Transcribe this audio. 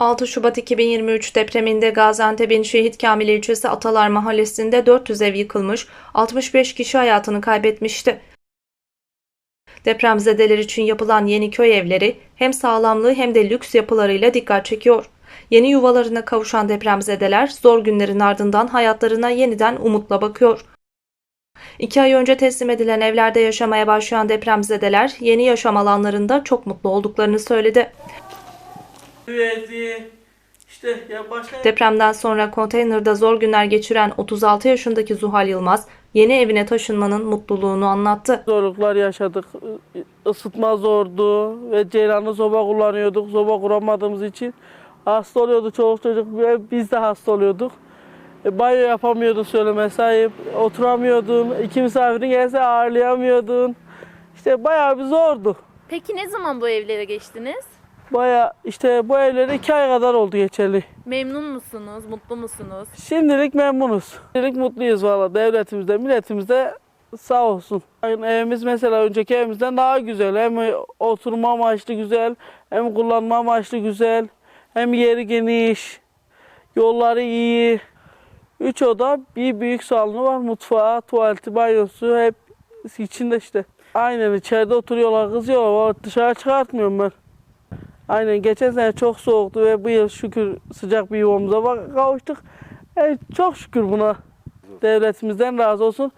6 Şubat 2023 depreminde Gaziantep'in Şehit Kamil ilçesi Atalar Mahallesi'nde 400 ev yıkılmış, 65 kişi hayatını kaybetmişti. Depremzedeler için yapılan yeni köy evleri hem sağlamlığı hem de lüks yapılarıyla dikkat çekiyor. Yeni yuvalarına kavuşan depremzedeler zor günlerin ardından hayatlarına yeniden umutla bakıyor. İki ay önce teslim edilen evlerde yaşamaya başlayan depremzedeler yeni yaşam alanlarında çok mutlu olduklarını söyledi. Verdi. İşte ya başka Depremden sonra konteynerde zor günler geçiren 36 yaşındaki Zuhal Yılmaz, yeni evine taşınmanın mutluluğunu anlattı. zorluklar yaşadık. Isıtma zordu ve ceylanlı soba kullanıyorduk. Soba kuramadığımız için hasta oluyordu çoluk çocuk ve biz de hasta oluyorduk. E, banyo yapamıyorduk söyleme sahip. Oturamıyordun. İki misafirin gelse ağırlayamıyordun. İşte bayağı bir zordu. Peki ne zaman bu evlere geçtiniz? Bayağı işte bu evlere iki ay kadar oldu geçerli. Memnun musunuz? Mutlu musunuz? Şimdilik memnunuz. Şimdilik mutluyuz valla devletimizde, milletimizde sağ olsun. Yani evimiz mesela önceki evimizden daha güzel. Hem oturma amaçlı güzel, hem kullanma amaçlı güzel, hem yeri geniş, yolları iyi. Üç oda, bir büyük salonu var, mutfağı, tuvaleti, banyosu hep içinde işte. Aynen içeride oturuyorlar, kızıyorlar. Dışarı çıkartmıyorum ben. Aynen geçen sene çok soğuktu ve bu yıl şükür sıcak bir yuvamıza kavuştuk. E, çok şükür buna. Devletimizden razı olsun.